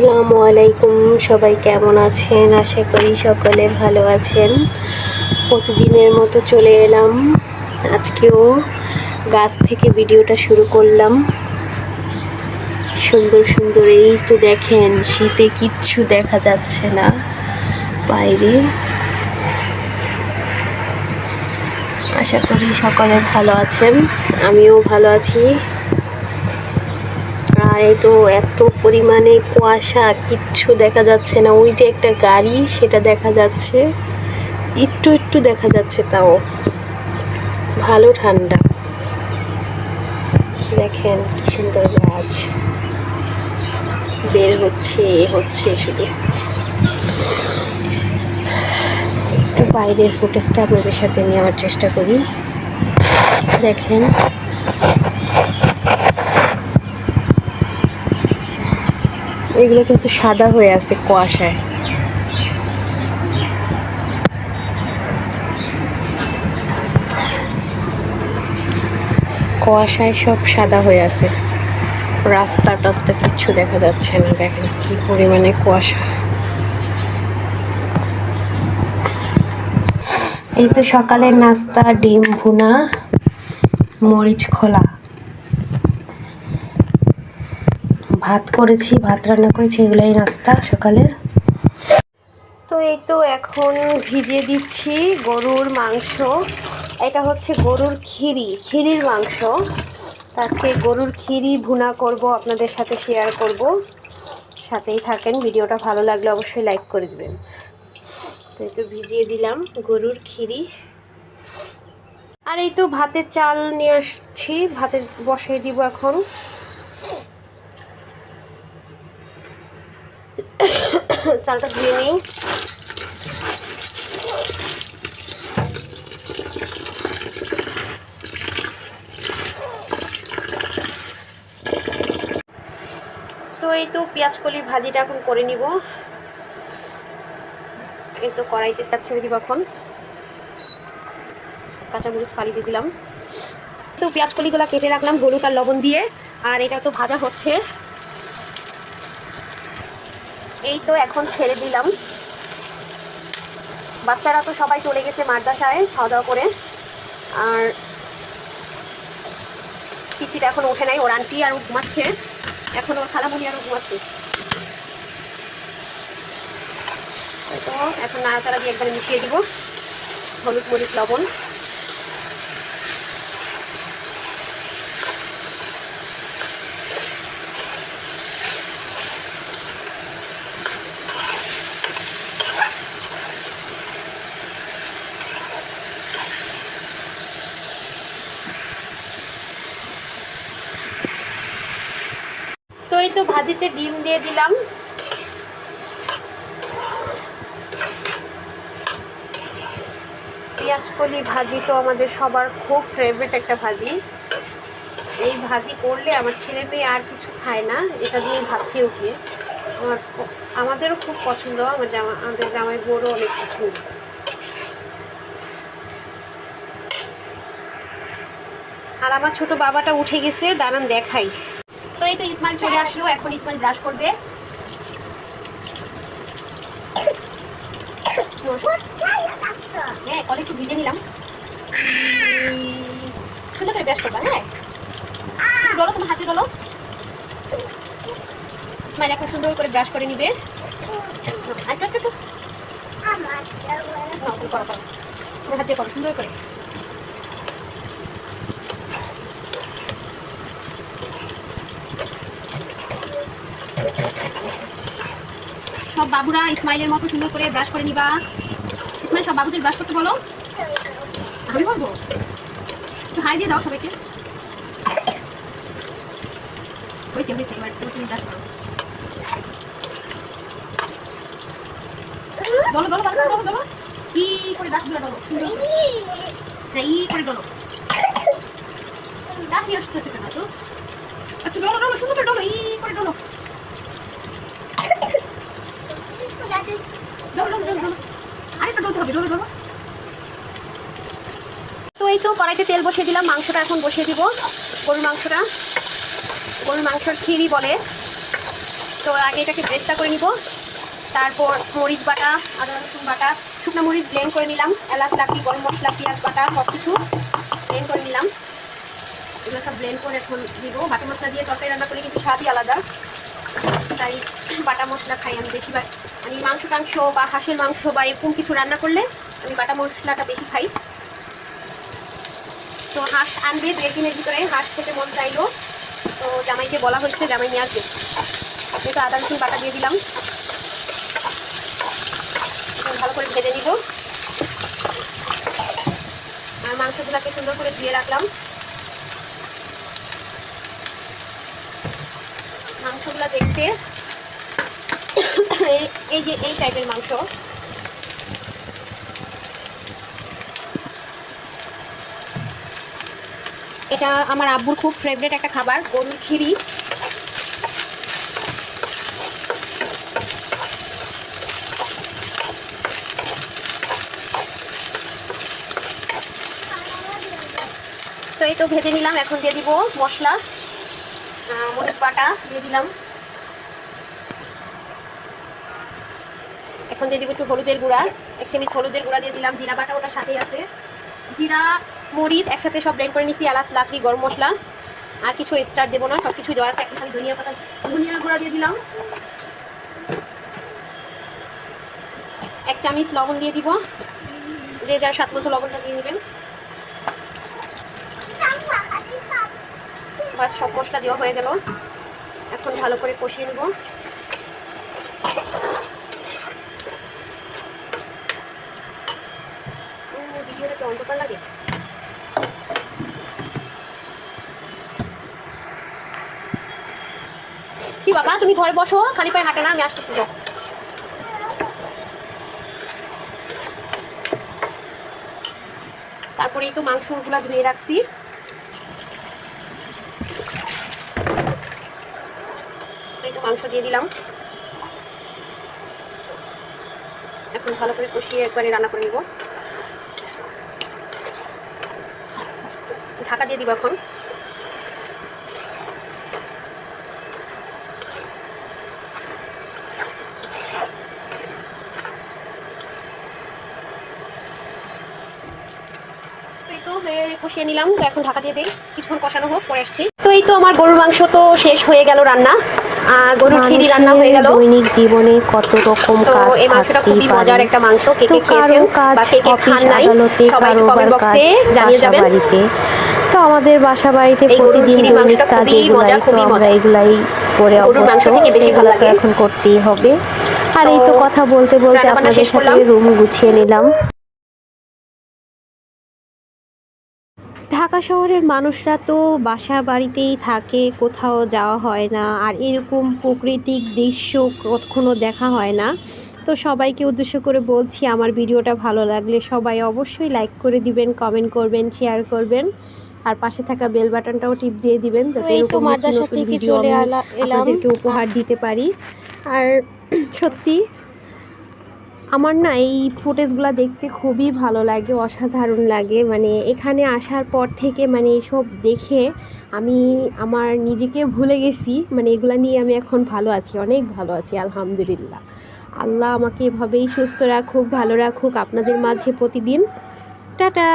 আসসালামু আলাইকুম, সবাই কেমন আছেন? আশা করি সকলে ভালো আছেন। প্রতিদিনের মতো চলে এলাম। আজকেও গাছ থেকে ভিডিওটা শুরু করলাম। সুন্দর সুন্দর, এই তো দেখেন, শীতে কিচ্ছু দেখা যাচ্ছে না বাইরে। আশা করি সকলে ভালো আছেন। আমিও ভালো আছি। এই তো এত পরিমাণে কুয়াশা, কিচ্ছু দেখা যাচ্ছে না। ওই যে একটা গাড়ি, সেটা দেখা যাচ্ছে। একটু একটু দেখা যাচ্ছে তাও। ভালো ঠান্ডা। দেখেন কি সুন্দর গাছ। বের হচ্ছে, এ হচ্ছে শুধু। একটু বাইরের ফুটেজটা আপনাদের সাথে নেওয়ার চেষ্টা করি। দেখেন। এগুলো কিন্তু সাদা হয়ে আছে কুয়াশায়। কুয়াশায় সব সাদা হয়ে আছে। রাস্তা টাস্তা কিচ্ছু দেখা যাচ্ছে না, দেখেন কি পরিমাণে কুয়াশা। এই তো সকালের নাস্তা, ডিম ভুনা, মরিচ খোলা। ভাত করেছি, ভাত রান্না করেছি, এগুলাই নাস্তা সকালের। তো এই তো এখন ভিজিয়ে দিচ্ছি গরুর মাংস। এটা হচ্ছে গরুর খিরি, খিরির মাংস। আজকে গরুর খিরি ভুনা করব, আপনাদের সাথে শেয়ার করব। সাথেই থাকেন, ভিডিওটা ভালো লাগলে অবশ্যই লাইক করে দেবেন। তো এই তো ভিজিয়ে দিলাম গরুর খিরি। আর এই তো ভাতের চাল নিয়ে আসছি ভাতে বসিয়ে দিব এখন। চালটা ধুয়ে নিই। তো এই তো পেঁয়াজ কলি ভাজিটা এখন করে নিব। এই তো কড়াইতে তার ছেড়ে দিব এখন। কাঁচামরিচ ফালি দিয়ে দিলাম। তো পেঁয়াজ কলিগুলো কেটে রাখলাম হলুদ আর লবণ দিয়ে। আর এটা তো ভাজা হচ্ছে। এই তো এখন ছেড়ে দিলাম। বাচ্চারা তো সবাই চলে গেছে মাদ্রাসায় খাওয়া দাওয়া করে। আর পিচিটা এখন ওঠে নাই, ওর আন্টি আর ঘুমাচ্ছে। এখন ওর খালামুনি আরও ঘুমাচ্ছে। তো, এখন নাড়াচাড়া দিয়ে একবারে মিশিয়ে দিব। হলুদ মরিচ, লবণ তো এই তো ভাজিতে ডিম দিয়ে দিলাম। পেঁয়াজ কলি ভাজি তো আমাদের সবার খুব ফেভারিট একটা ভাজি। এই ভাজি করলে আমার ছেলে মেয়ে আর কিছু খায় না, এটা দিয়ে ভাত খেয়ে উঠিয়ে আমার আমাদেরও খুব পছন্দ, আমার জামা আমাদের জামাই বড়ও অনেক পছন্দ। আর আমার ছোট বাবাটা উঠে গেছে, দাঁড়ান দেখাই। এই তো ইসমাইল চলে আসলো এখন ইসমাইল ব্রাশ করবে। হ্যাঁ কলে একটু ভিজে নিলাম। সুন্দর করে ব্রাশ করবা হ্যাঁ? বলো তোমার হাতে বলো ইসমাইল এখন সুন্দর করে ব্রাশ করে নিবে। আচ্ছা আচ্ছা তো করো করো। তোমার হাত করো সুন্দর করে। সব বাবুরা ইসমাইলের মতো সুন্দর করে ব্রাশ করে নিবা। ইসমাইল, সব বাবুদের ব্রাশ করতে বলো। আমি বলব? একটু হাই দিয়ে দাও সবাইকে। হয়েছে হয়েছে এবার তুমি ব্রাশ করো। বলো বলো বলো বলো বলো। করে বলো? সুন্দর করে। হ্যাঁ ই করে বলো। কাশি আসতেছে কেন তো আচ্ছা ডলো ডলো সুন্দর করে ডলো ই করে ডলো তো এই তো কড়াইতে তেল বসিয়ে দিলাম, মাংসটা এখন বসিয়ে দিব, গরুর মাংসটা। গরুর মাংসর খিরি বলে। তো আগে এটাকে ব্রেস্তা করে নিব। তারপর মরিচ বাটা, আদা রসুন বাটা, শুকনো মরিচ ব্লেন্ড করে নিলাম, এলাচ লাকড়ি গরম মশলা, পেঁয়াজ বাটা সব কিছু ব্লেন্ড করে নিলাম। এগুলো সব ব্লেন্ড করে এখন দিব। বাটা মশলা দিয়ে তরকারি রান্না করলে কিন্তু স্বাদই আলাদা। তাই বাটা মশলা খাই আমি বেশিরভাগ। মানে মাংস টাংস বা হাঁসের মাংস বা এরকম কিছু রান্না করলে আমি বাটা মশলাটা বেশি খাই। তো হাঁস আনবে দু একদিনের ভিতরে, হাঁস খেতে মন চাইলো। তো জামাইকে বলা হয়েছে, জামাই নিয়ে আসবে। আপনি তো আদা রসুন বাটা দিয়ে দিলাম। ভালো করে ভেজে নিব। আর মাংসগুলোকে সুন্দর করে ধুয়ে রাখলাম। মাংসগুলো দেখতে। এই- যে, এই টাইপের মাংস। এটা আমার আব্বুর খুব ফেভারিট একটা খাবার, গরুর খিরি। তো এই তো ভেজে নিলাম, এখন দিয়ে দিব মশলা মরিচ বাটা দিয়ে দিলাম। এখন দিয়ে দিব একটু হলুদের গুঁড়া, এক চামচ হলুদের গুঁড়া দিয়ে দিলাম, জিরা বাটা ওটার সাথেই আছে। জিরা, মরিচ একসাথে সব ব্লেন্ড করে নিছি, এলাচ লাকড়ি গরম মশলা। আর কিছু স্টার দেবো না সব কিছু দেওয়া আছে খালি ধনিয়া পাতা, ধনিয়া গুঁড়া দিয়ে দিলাম। এক চামচ লবণ দিয়ে দিব, যে যার স্বাদ মতো লবণটা দিয়ে নেবেন। সব মশলা দেওয়া হয়ে গেল। এখন ভালো করে কষিয়ে নেব ভিডিওটা কি অন্ধকার লাগে কি বাবা, তুমি ঘরে বসো খালি পায়ে হাঁটে না, আমি আসতেছি, যাও। তারপরে এই তো মাংসগুলো ধুয়ে রাখছি। তো মাংস দিয়ে দিলাম। এখন ভালো করে কষিয়ে একবারে রান্না করে নিব। ঢাকা দিয়ে দিব এখন এই তো হয়ে কষিয়ে নিলাম। তো এখন ঢাকা দিয়ে দিই। কিছুক্ষণ কষানো হোক পরে আসছি। তো এই তো আমার গরুর মাংস তো শেষ হয়ে গেল রান্না। গরুর রান্না হয়ে গেল। দৈনিক জীবনে কত রকম কাজ এই মাংসটা খুবই মজার একটা মাংস। কে কে খেয়েছেন বা কে কে খান নাই সবাই কমেন্ট বক্সে জানিয়ে যাবেন। বাড়িতে তো আমাদের বাসা বাড়িতে প্রতিদিন দৈনিক কাজ এগুলাই মজা, তো আমরা মজা। এগুলাই করে অভ্যস্ত। এগুলো তো এখন করতেই হবে। আর এই তো কথা বলতে বলতে আপনাদের সাথে। রুম গুছিয়ে নিলাম। ঢাকা শহরের মানুষরা তো বাসা বাড়িতেই থাকে কোথাও যাওয়া হয় না আর এরকম প্রাকৃতিক দৃশ্য কখনো দেখা হয় না। তো সবাইকে উদ্দেশ্য করে বলছি আমার ভিডিওটা ভালো লাগলে সবাই অবশ্যই লাইক করে দিবেন কমেন্ট করবেন শেয়ার করবেন আর পাশে থাকা বেল বাটনটাও টিপ দিয়ে দিবেন যাতে এরকম নতুন ভিডিও আপনাদেরকে উপহার দিতে পারি। আর সত্যি আমার না এই ফুটেজগুলো দেখতে খুবই ভালো লাগে, অসাধারণ লাগে। মানে এখানে আসার পর থেকে মানে এসব দেখে আমি আমার নিজেকে ভুলে গেছি। মানে এগুলো নিয়ে আমি এখন ভালো আছি, অনেক ভালো আছি, আলহামদুলিল্লাহ। আল্লাহ আমাকে এভাবেই সুস্থ রাখুক, ভালো রাখুক আপনাদের মাঝে প্রতিদিন। টাটা!